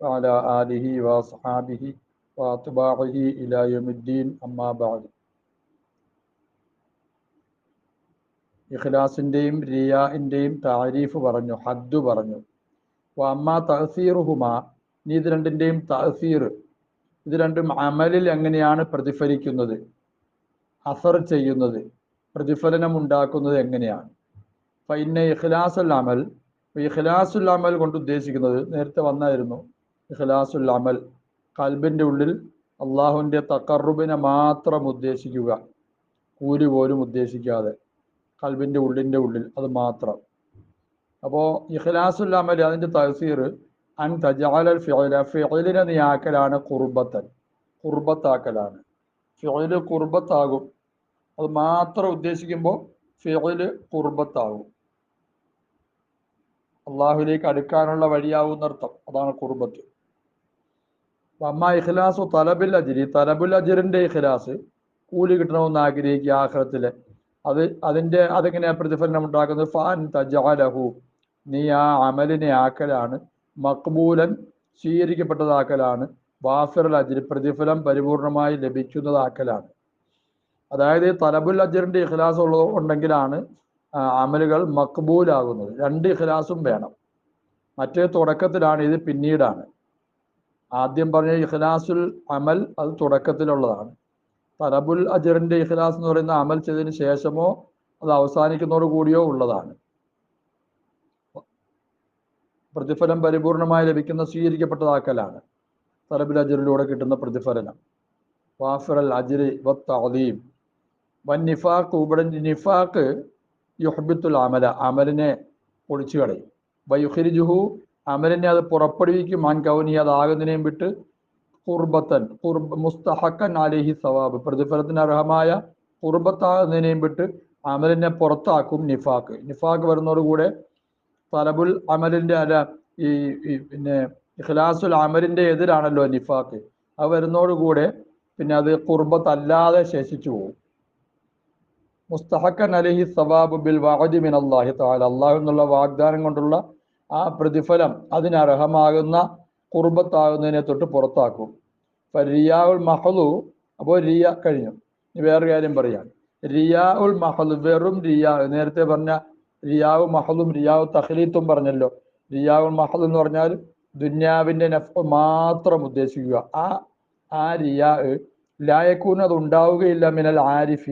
وعلى آله وأصحابه وأتباعه إلى يوم الدين أما بعد ഇഖ്ലാസിൻ്റെയും റിയാഇൻ്റെയും താരീഫ് പറഞ്ഞു ഹദ്ദു പറഞ്ഞു അമ്മ തഹസീറുഹുമ നീ ഇത് രണ്ടിൻ്റെയും തഹസീർ ഇത് രണ്ടും അമലിൽ എങ്ങനെയാണ് പ്രതിഫലിക്കുന്നത് അസർ ചെയ്യുന്നത് പ്രതിഫലനം ഉണ്ടാക്കുന്നത് എങ്ങനെയാണ് ഫൈന ഇഖ്ലാസുൽ അമൽ ഇഖ്ലാസുൽ അമൽ കൊണ്ട് ഉദ്ദേശിക്കുന്നത് നേരത്തെ വന്നായിരുന്നു ഇഖ്ലാസുൽ അമൽ കൽബിന്റെ ഉള്ളിൽ അള്ളാഹുവിന്റെ തക്കറുബിനെ മാത്രം ഉദ്ദേശിക്കുക കൂലി പോലും ഉദ്ദേശിക്കാതെ കൽബിന്റെ ഉള്ളിന്റെ ഉള്ളിൽ അത് മാത്രം. അപ്പോൾ ഇഖ്ലാസുൽ അമൽ അതിന്റെ തഹസീർ അൻ തജാലൽ ഫിഅല ഫിഅലിനെ നീ ആക്കലാണ് കുർബത്തൻ കുർബത്താക്കലാണ്. ഫിഅൽ കുർബത്താകും അത് മാത്രം ഉദ്ദേശിക്കുമ്പോൾ ഫിഅൽ കുർബത്താകും. അള്ളാഹുലേക്ക് അടുക്കാനുള്ള വഴിയാവുന്നർത്ഥം അതാണ് കുർബത്ത്. അമ്മ ഇഖ്ലാസു തലബിൽ അജിരി തലബുൽ അജിറിന്റെ ഇഖ്ലാസ്. കൂലി കിട്ടണമെന്ന് ആഗ്രഹിക്കുക ആഹ്ലത്തിൽ അത് അതിന്റെ അതെങ്ങനെ പ്രതിഫലനം ഉണ്ടാക്കുന്നത്? ഫാൻ തജാലഹു നീ ആ അമലിനെ ആക്കലാണ്. മക്ബൂലൻ സ്വീകരിക്കപ്പെട്ടതാക്കലാണ്. വാഫിറൽ അജിർ പ്രതിഫലം പരിപൂർണമായി ലഭിക്കുന്നതാക്കലാണ്. അതായത് തലബുൽ അജിറിന്റെ ഇഖ്ലാസ് ഉള്ള ഉണ്ടെങ്കിലാണ് അമലുകൾ മക്ബൂലാകുന്നത്. രണ്ട് ഇഖ്ലാസും വേണം. മറ്റേ തുടക്കത്തിലാണ് ഇത് പിന്നീടാണ്. ആദ്യം പറഞ്ഞ ഇഖ്ലാസുൽ അമൽ അത് തുടക്കത്തിലുള്ളതാണ്. തലബുൽ അജറിന്റെ ഇഖ്ലാസ് എന്ന് പറയുന്ന അമൽ ചെയ്തതിന് ശേഷമോ അത് അവസാനിക്കുന്നതോടു കൂടിയോ ഉള്ളതാണ്. പ്രതിഫലം പരിപൂർണമായി ലഭിക്കുന്ന സ്വീകരിക്കപ്പെട്ടതാക്കലാണ്. തലബുൽ അജറിലൂടെ കിട്ടുന്ന പ്രതിഫലനം. വാഫിറൽ അജ്രി വത്തീം വൻ നിഫാഖ് ഇവിടെ നിഫാഖ് യുഹബിത്തുൽ അമല. അമലിനെ ഒളിച്ചു കളയും വയുഹരിജുഹു അമലിനെ അത് പുറപ്പെടുവിക്കും. മാൻ കൗനി അതാകുന്നതിനെയും വിട്ട് കുർബത്തൻ കുർബ മുസ്തഹക്കൻ അലിഹി സവാബ് പ്രതിഫലത്തിന് അർഹമായ കുർബത്താകുന്നതിനെയും വിട്ട് അമലിനെ പുറത്താക്കും നിഫാക്ക്. നിഫാക്ക് വരുന്നതോടുകൂടെ തലബുൽ അമലിന്റെ അല്ല ഈ പിന്നെ ഇഖ്ലാസുൽ അമലിന്റെ എതിരാണല്ലോ നിഫാക്ക്. അത് വരുന്നതോടുകൂടെ പിന്നെ അത് കുർബത്തല്ലാതെ ശേഷിച്ചു പോകും. മുസ്തഹക്കൻ അലഹി സവാബ് ബിൽ വാജി മിൻ അള്ളാഹി താല അള്ളാഹു എന്നുള്ള വാഗ്ദാനം കൊണ്ടുള്ള ആ പ്രതിഫലം അതിനർഹമാകുന്ന കുർബത്താകുന്നതിനെ തൊട്ട് പുറത്താക്കും. അപ്പൊ റിയാ ഉൽ മഹലു അപ്പോൾ റിയ കഴിഞ്ഞു. വേറൊരു കാര്യം പറയാം. റിയാഉൽ മഹലു വെറും റിയാ നേരത്തെ പറഞ്ഞ റിയാവ് മഹലും റിയാവ് തഹ്ലീത്തും പറഞ്ഞല്ലോ. റിയാവുൽ മഹൽ എന്ന് പറഞ്ഞാൽ ദുന്യാവിന്റെ നഫ് മാത്രം ഉദ്ദേശിക്കുക. ആ ആ റിയാ ലായക്കൂന് അത് ഉണ്ടാവുകയില്ല മിനൽ ആരിഫി.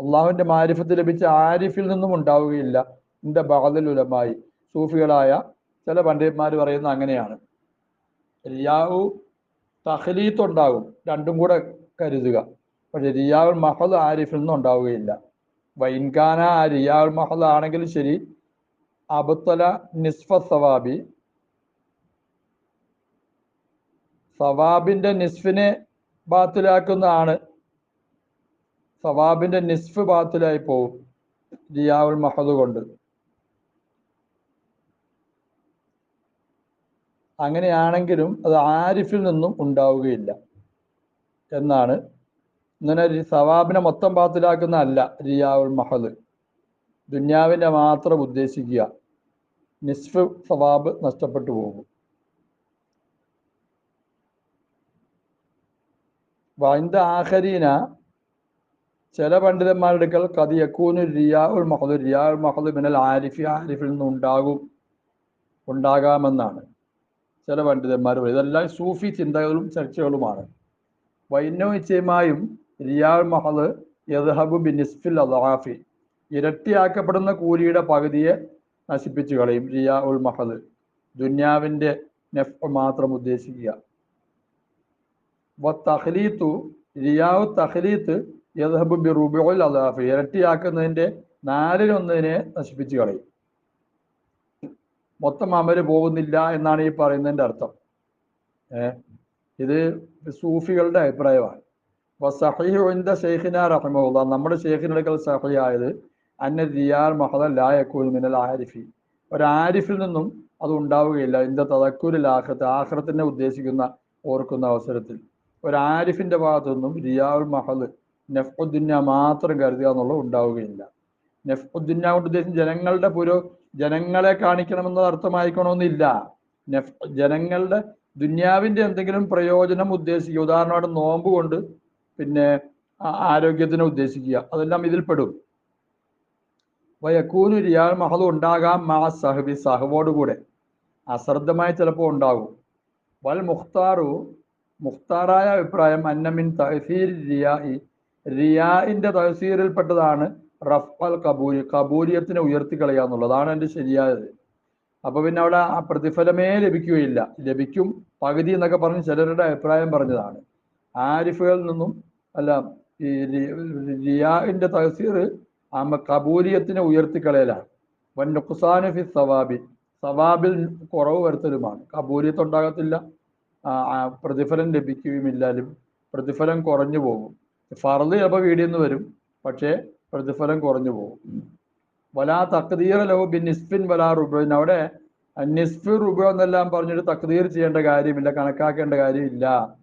അള്ളാഹുവിന്റെ മാരിഫത്ത് ലഭിച്ച ആരിഫിൽ നിന്നും ഉണ്ടാവുകയില്ല. എന്റെ ബഹദൽ ഉലമായി. സൂഫികളായ ചില പണ്ഡിതന്മാർ പറയുന്നത് അങ്ങനെയാണ്. റിയാവു തഹലീത്ത് ഉണ്ടാകും രണ്ടും കൂടെ കരുതുക. പക്ഷെ റിയാവുൽ മഹദ് ആരിഫിൽ നിന്നും ഉണ്ടാവുകയില്ല. വൈൻകാന ആ റിയാവുൽ മഹദ് ആണെങ്കിലും ശരി അബുത്തല നിസ്ഫ സവാബി സവാബിന്റെ നിസ്ഫിനെ ബാത്തിലാക്കുന്നതാണ്. സവാബിന്റെ നിസ്ഫ് ബാത്തിലായി പോവും റിയാവുൽ മഹദ് കൊണ്ട്. അങ്ങനെയാണെങ്കിലും അത് ആരിഫിൽ നിന്നും ഉണ്ടാവുകയില്ല എന്നാണ്. ഇങ്ങനെ സവാബിനെ മൊത്തം പാത്തിലാക്കുന്ന അല്ല റിയാവുൽ മഹദ്. ദുന്യാവിനെ മാത്രം ഉദ്ദേശിക്കുക. നിസ്ഫ് സവാബ് നഷ്ടപ്പെട്ടു പോകും. വൈന്ദ ആഹരീന ചില പണ്ഡിതന്മാരുടെ അടുക്കൽ കത് റിയാ റിയാഉൽ മഹദ് റിയാഉൽ മഹദ് മിനൽ ആരിഫി ആരിഫിൽ നിന്ന് ഉണ്ടാകും ഉണ്ടാകാമെന്നാണ്. ചില പണ്ഡിതന്മാർ പറയും ഇതെല്ലാം സൂഫി ചിന്തകളും ചർച്ചകളുമാണ്. വൈനോ റിയാൽ മഹദ് യദ്ഹബു ബിനിസ്ഫിൽ അദാഫി ഇരട്ടിയാക്കപ്പെടുന്ന കൂലിയുടെ പകുതിയെ നശിപ്പിച്ചു കളയും റിയാ ഉൽ മഹദ്. ദുന്യാവിന്റെ നെഫ് മാത്രം ഉദ്ദേശിക്കുക. വ തഹ്ലീത്തു റിയാവു തഹ്ലീത്ത് യദ്ഹബു ബി റുബുൽ അദാഫി ഇരട്ടിയാക്കുന്നതിന്റെ നാലിലൊന്നതിനെ നശിപ്പിച്ചു കളയും. മൊത്തം അമൽ പോകുന്നില്ല എന്നാണ് ഈ പറയുന്നതിന്റെ അർത്ഥം. ഇത് സൂഫികളുടെ അഭിപ്രായമാണ്. അപ്പോൾ സഹീഹുവിന്റെ ഷെയ്ഖിന റഹ്മുള്ള നമ്മുടെ ഷെയ്ഖിനടുക്കൽ സഹിയായത് അന്ന റിയാർ മഹദ ലായക്കൂൽ മിനൽ ആരിഫി. ഒരു ആരിഫിൽ നിന്നും അത് ഉണ്ടാവുകയില്ല. ഇതിന്റെ തതക്കൂരിൽ ആഹ്റത്ത് ആഹ്റത്തിനെ ഉദ്ദേശിക്കുന്ന ഓർക്കുന്ന അവസരത്തിൽ. ഒരു ഭാഗത്തു നിന്നും റിയാവുൽ മഹദ് നെഫ്ഉദ്ദിന മാത്രം കരുതുക എന്നുള്ളത് ഉണ്ടാവുകയില്ല. നെഫ്ഉദ്ദിന കൊണ്ട് ഉദ്ദേശിച്ച ജനങ്ങളുടെ പുരോ ജനങ്ങളെ കാണിക്കണമെന്നത് അർത്ഥമായിക്കണമെന്നില്ല ജനങ്ങളുടെ ദുന്യാവിന്റെ എന്തെങ്കിലും പ്രയോജനം ഉദ്ദേശിക്കുക. ഉദാഹരണമായിട്ട് നോമ്പ് കൊണ്ട് പിന്നെ ആരോഗ്യത്തിന് ഉദ്ദേശിക്കുക. അതെല്ലാം ഇതിൽ പെടും വയക്കൂനു റിയാൽ മഹദ് ഉണ്ടാകാം മാ സഹബി സഹവോടുകൂടെ അശ്രദ്ധമായി ചിലപ്പോൾ ഉണ്ടാകും. വൽ മുഖ്താറു മുഖ്താറായ അഭിപ്രായം അന്നമിൻ തഹസീർ റിയായി റിയാഇന്റെ തഹസീറിൽപ്പെട്ടതാണ് റഫ് അൽ കബൂരി കബൂരിയത്തിനെ ഉയർത്തിക്കളയുക എന്നുള്ളതാണ് എന്റെ ശരിയായത്. അപ്പൊ പിന്നെ അവിടെ ആ പ്രതിഫലമേ ലഭിക്കുകയില്ല. ലഭിക്കും പകുതി എന്നൊക്കെ പറഞ്ഞ് ചിലരുടെ അഭിപ്രായം പറഞ്ഞതാണ്. ആരിഫുകളിൽ നിന്നും അല്ല ഈ റിയാഇന്റെ തഹസീർ ആമ കബൂലിയത്തിനെ ഉയർത്തിക്കളയലാണ്. വൻ നുഖ്സാനു ഫി സവാബി സവാബിൽ കുറവ് വരുത്തലുമാണ്. കബൂലിയത്ത് ഉണ്ടാകത്തില്ല പ്രതിഫലം ലഭിക്കുകയുമില്ല പ്രതിഫലം കുറഞ്ഞു പോകും. ഫറദ് ചിലപ്പോൾ വീടിൽ നിന്ന് വരും പക്ഷേ പ്രതിഫലം കുറഞ്ഞു പോകും. വലാ തക്തീർ ലഹു ബിൻ നിസ്ഫിൻ വലാ റുബിൻ അവിടെ നിസ്ഫിൻ റുബ എന്നെല്ലാം പറഞ്ഞിട്ട് തക്തീർ ചെയ്യേണ്ട കാര്യമില്ല കണക്കാക്കേണ്ട കാര്യമില്ല.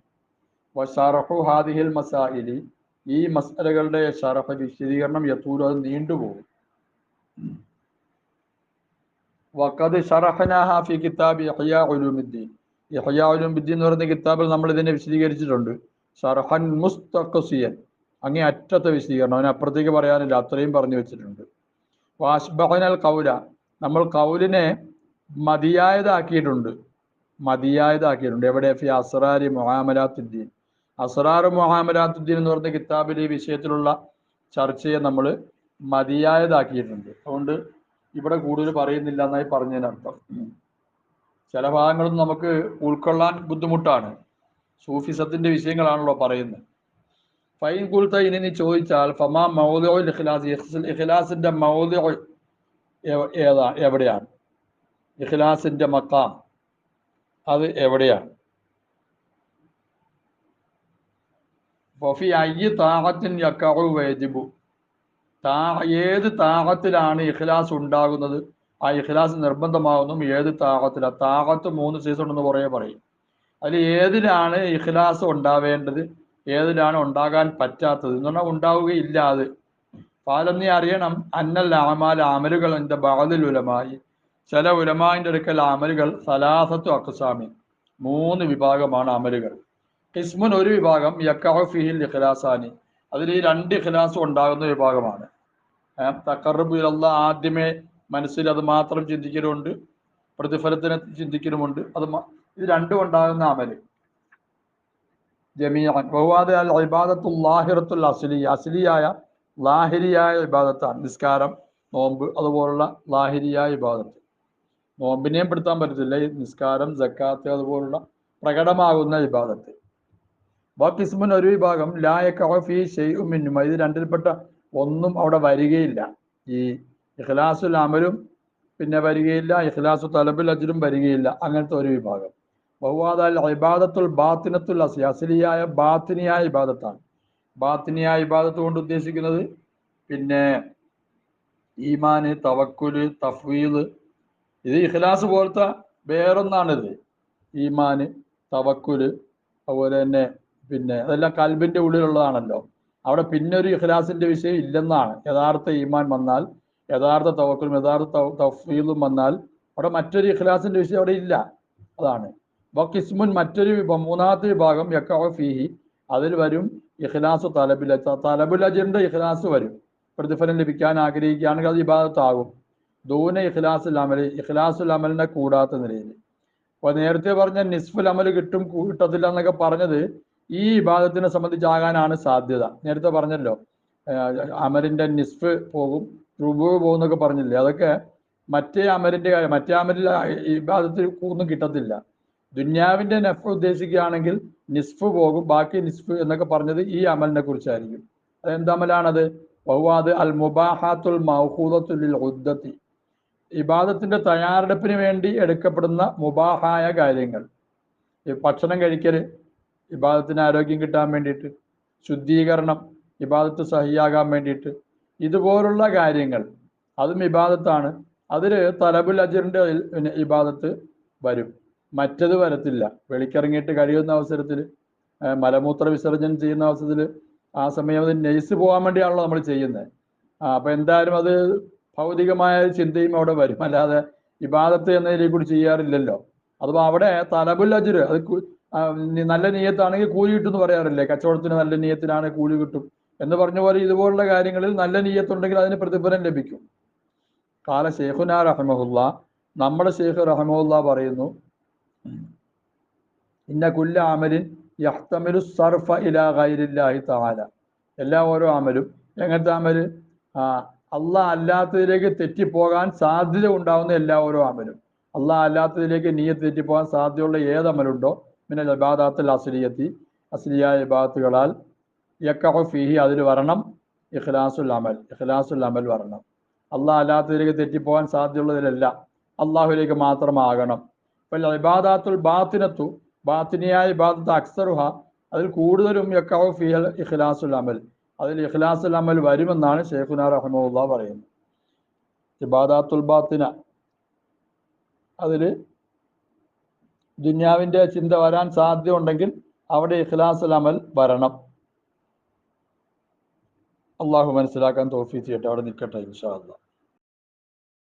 വഷറഹു ഹാദിഹിൽ മസാഹിലി ഈ മസലകളുടെ ഷറഫ വിശദീകരണം യത്തൂരും അത് നീണ്ടുപോകും വക്കത് ഷറഫനാഹാഫി കിതാബ് ഇഹ്യാ ഉലൂമിദ്ദീൻ. ഇഹ്യാ ഉലൂമിദ്ദീൻ എന്ന് പറയുന്ന കിതാബിൽ നമ്മൾ ഇതിനെ വിശദീകരിച്ചിട്ടുണ്ട്. ഷറഫൻ മുസ്തഖസിയൻ. അങ്ങേ അറ്റത്തെ വിശദീകരണം അതിനപ്പുറത്തേക്ക് പറയാനില്ല. അത്രയും പറഞ്ഞു വെച്ചിട്ടുണ്ട്. വാഷ്ബഹനൽ കൗല നമ്മൾ കൗലിനെ മതിയായതാക്കിയിട്ടുണ്ട്. മതിയായതാക്കിയിട്ടുണ്ട്. എവിടെ? ഫി അസറാരി മൊഹാമലാത്തുദ്ദീൻ. അസ്രാർ മൊഹാമലാത്തുദ്ദീൻ എന്ന് പറഞ്ഞ കിതാബിൽ ഈ വിഷയത്തിലുള്ള ചർച്ചയെ നമ്മൾ മതിയായതാക്കിയിട്ടുണ്ട്. അതുകൊണ്ട് ഇവിടെ കൂടുതൽ പറയുന്നില്ല എന്നായി പറഞ്ഞതിനർത്ഥം. ചില ഭാഗങ്ങളും നമുക്ക് ഉൾക്കൊള്ളാൻ ബുദ്ധിമുട്ടാണ്. സൂഫിസത്തിന്റെ വിഷയങ്ങളാണല്ലോ പറയുന്നത്. ഫൈൻ കുൽത്ത ഇനി ചോദിച്ചാൽ ഫമാ മൗദുൽ ഇഖ്ലാസ് ഇഖ്ലാസിന്റെ മൗദു ഏതാ? എവിടെയാണ്? ഇഖ്ലാസിന്റെ മക്കാം. അത് എവിടെയാണ്? ഫഫി അയ്യ താഹത്തിൻ യക്കഉ വയജിബു. താ ഏത് താഹത്തിലാണ് ഇഖ്ലാസ് ഉണ്ടാകുന്നത്? ആ ഇഖ്ലാസ് നിർബന്ധമാകുന്നതും ഏത് താഹത്തിലാണ് താഹത്ത് മൂന്ന് സീസൺ ഉണ്ടെന്ന് കുറേ പറയും. അതിൽ ഏതിലാണ് ഇഖ്ലാസ് ഉണ്ടാവേണ്ടത്? ഏതിലാണ് ഉണ്ടാകാൻ പറ്റാത്തത് എന്ന് പറഞ്ഞാൽ ഉണ്ടാവുകയില്ല അത്. അറിയണം അന്നൽ ആമാൽ അമലുകൾ എന്റെ ബാദിൽ ഉലമായി. ചില ഉലമാന്റെ അടുക്കൽ അമലുകൾ സലാസത്തു അക്സാമി മൂന്ന് വിഭാഗമാണ് അമലുകൾ. കിസ്മുൻ ഒരു വിഭാഗം യക്കാഫിഹിൽ ഇഖ്ലാസാനി. അതിൽ ഈ രണ്ട് ഇഖ്ലാസ് ഉണ്ടാകുന്ന വിഭാഗമാണ്. തക്കറുബ് ഇലല്ല ആദ്യമേ മനസ്സിൽ അത് മാത്രം ചിന്തിക്കലുമുണ്ട് പ്രതിഫലത്തിനെ ചിന്തിക്കലുമുണ്ട്. അത് ഇത് രണ്ടും ഉണ്ടാകുന്ന അമൽ. ജമീഅൻ. വഹുവാദ് അൽ ഇബാദത്തുൽ ലാഹിറത്തുൽ അസ്ലി അസ്ലിയായ ലാഹിരിയായ ഇബാദത്താണ്. നിസ്കാരം നോമ്പ് അതുപോലുള്ള ലാഹിരിയായ ഇബാദത്ത്. നോമ്പിനെയും പെടുത്താൻ പറ്റത്തില്ല. ഈ നിസ്കാരം ജക്കാത്ത് അതുപോലുള്ള പ്രകടമാകുന്ന വിഭാഗത്ത് ബാക്കിസ്മുൻ ഒരു വിഭാഗം ലായക്കഫി ഷെയ്മിന്നും ഇത് രണ്ടിൽപ്പെട്ട ഒന്നും അവിടെ വരികയില്ല. ഈ ഇഖ്ലാസുൽ അമലും പിന്നെ വരികയില്ല. ഇഖ്ലാസു തലബുൽ അജിലും വരികയില്ല. അങ്ങനത്തെ ഒരു വിഭാഗം. ബഹുവാദാൽ ഇബാദത്തുൽ ബാത്തിനത്തുൽ അസി അസലിയായ ബാത്തിനിയായ ഇബാദത്താണ്. ബാത്തിനിയായ ഇബാദത്ത് കൊണ്ട് ഉദ്ദേശിക്കുന്നത് പിന്നെ ഈമാന് തവക്കുൽ തഫ്വീദ്. ഇത് ഇഖ്ലാസ് പോലത്തെ വേറൊന്നാണിത്. ഈമാന് തവക്കുൽ അതുപോലെ തന്നെ പിന്നെ അതെല്ലാം കൽബിന്റെ ഉള്ളിലുള്ളതാണല്ലോ. അവിടെ പിന്നെ ഒരു ഇഖ്ലാസിന്റെ വിഷയം ഇല്ലെന്നാണ്. യഥാർത്ഥ ഈമാൻ വന്നാൽ യഥാർത്ഥ തവക്കുലും യഥാർത്ഥ തഫ്വീലും വന്നാൽ അവിടെ മറ്റൊരു ഇഖ്ലാസിന്റെ വിഷയം അവിടെ ഇല്ല. അതാണ്. വക്കിസ്മുൻ മറ്റൊരു വിഭാഗം മൂന്നാമത്തെ വിഭാഗം യക്കഅ ഫീഹി. അതിൽ വരും ഇഖ്ലാസ് തലബുൽ തലബുൽ അജിന്റെ ഇഖ്ലാസ് വരും. പ്രതിഫലം ലഭിക്കാൻ ആഗ്രഹിക്കുകയാണെങ്കിൽ അത് ഇബാദത്താകും. ദൂന ഇഖ്ലാസുൽ അമൽ ഇഖ്ലാസുൽ അമലിനെ കൂടാത്ത നിലയിൽ. അപ്പൊ നേരത്തെ പറഞ്ഞ നിസ്ഫുൽ അമൽ കിട്ടും കിട്ടത്തില്ല എന്നൊക്കെ പറഞ്ഞത് ഈ വിഭാഗത്തിനെ സംബന്ധിച്ചാകാനാണ് സാധ്യത. നേരത്തെ പറഞ്ഞല്ലോ അമലിന്റെ നിസ്ഫ് പോകും റുബു പോകും എന്നൊക്കെ പറഞ്ഞില്ലേ? അതൊക്കെ മറ്റേ അമലിന്റെ മറ്റേ അമലിൽ ഈ വിഭാഗത്തിൽ ഒന്നും കിട്ടത്തില്ല. ദുന്യാവിന്റെ നഫ് ഉദ്ദേശിക്കുകയാണെങ്കിൽ നിസ്ഫ് പോകും ബാക്കി നിസ്ഫ് എന്നൊക്കെ പറഞ്ഞത് ഈ അമലിനെ കുറിച്ചായിരിക്കും. അതെന്ത് അമലാണത്? ബഹുവാദ് അൽ മുബാഹാത്തുൽ മൗഹൂദത്തുൽ ഉദ്ദത്തി. ഇബാദത്തിന്റെ തയ്യാറെടുപ്പിന് വേണ്ടി എടുക്കപ്പെടുന്ന മുബാഹായ കാര്യങ്ങൾ. ഈ ഭക്ഷണം കഴിക്കൽ ഇബാദത്തിന് ആരോഗ്യം കിട്ടാൻ വേണ്ടിയിട്ട്. ശുദ്ധീകരണം ഇബാദത്ത് സഹിയാകാൻ വേണ്ടിയിട്ട്. ഇതുപോലുള്ള കാര്യങ്ങൾ അതും ഇബാദത്താണ്. അതിൽ തലബുൽ അജിറിന്റെ ഇബാദത്ത് വരും. മറ്റത് വരത്തില്ല. വെളിക്കിറങ്ങിയിട്ട് കഴിയുന്ന അവസരത്തിൽ മലമൂത്ര വിസർജനം ചെയ്യുന്ന അവസരത്തിൽ ആ സമയം അത് നെയ്സ് പോകാൻ വേണ്ടിയാണല്ലോ നമ്മൾ ചെയ്യുന്നത്. അപ്പം എന്തായാലും അത് ഭൗതികമായ ചിന്തയും അവിടെ വരും. അല്ലാതെ ഇബാദത്ത് എന്നതിനെ കൂടി ചെയ്യാറില്ലല്ലോ. അഥവാ അവിടെ തലബുൽ അജുര് അത് നല്ല നീയത്താണെങ്കിൽ കൂലി കിട്ടും എന്ന് പറയാറില്ലേ? കച്ചവടത്തിന് നല്ല നീയത്തിനാണ് കൂലി കിട്ടും എന്ന് പറഞ്ഞ പോലെ ഇതുപോലുള്ള കാര്യങ്ങളിൽ നല്ല നീയത്തുണ്ടെങ്കിൽ അതിന് പ്രതിഫലം ലഭിക്കും. കാല ഷെയ്ഖുന റഹ്മഹുല്ല നമ്മുടെ ഷെയ്ഖ് റഹ്മുല്ല പറയുന്നു ഇന്ന കുല്ല അമലിൻ യഹ്തമലു സർഫ ഇലാ ഗൈരില്ലാഹി തആല. എല്ലാ ഓരോ അമലും. എങ്ങനത്തെ അമൽ? ആ അള്ളാഹ് അല്ലാത്തതിലേക്ക് തെറ്റിപ്പോകാൻ സാധ്യത ഉണ്ടാവുന്ന എല്ലാ ഓരോ അമലും. അള്ളാഹ് അല്ലാത്തതിലേക്ക് നീയത്ത് തെറ്റിപ്പോകാൻ സാധ്യതയുള്ള ഏത് പിന്നെ ഇബാദാത്തുൽ അസ്ലിയത്തി. അസ്ലിയായ ഇബാദത്തുകളാൽ യക്കഹു ഫീഹി അതിൽ വരണം. ഇഖ്ലാസുൽ അമൽ ഇഖ്ലാസുൽ അമൽ വരണം. അള്ളാഹ് അല്ലാത്തതിലേക്ക് തെറ്റിപ്പോകാൻ സാധ്യതയുള്ളതിലല്ല. അള്ളാഹുലേക്ക് മാത്രമാകണം. ഇബാദാത്തുൽ ബാത്തിനത്തു ബാത്തിനിയായ ഇബാദത്ത് അക്സറുഹ അതിൽ കൂടുതലും യക്കാവ് ഫിഹൽ ഇഖ്ലാസുൽ അമൽ. അതിൽ ഇഖ്ലാസുൽ അമൽ വരുമെന്നാണ് ഷെയ്ഖുന റഹ്മുല്ല പറയുന്നത്. ഇബാദാത്തുൽ ബാത്തിന അതിൽ ദുന്യാവിന്റെ ചിന്ത വരാൻ സാധ്യത ഉണ്ടെങ്കിൽ അവിടെ ഇഖ്ലാസുൽ അമൽ വരണം. അള്ളാഹു മനസ്സിലാക്കാൻ തോഫി ചെയ്യട്ടെ. അവിടെ നിൽക്കട്ടെ ഇൻഷാ അള്ളാഹ്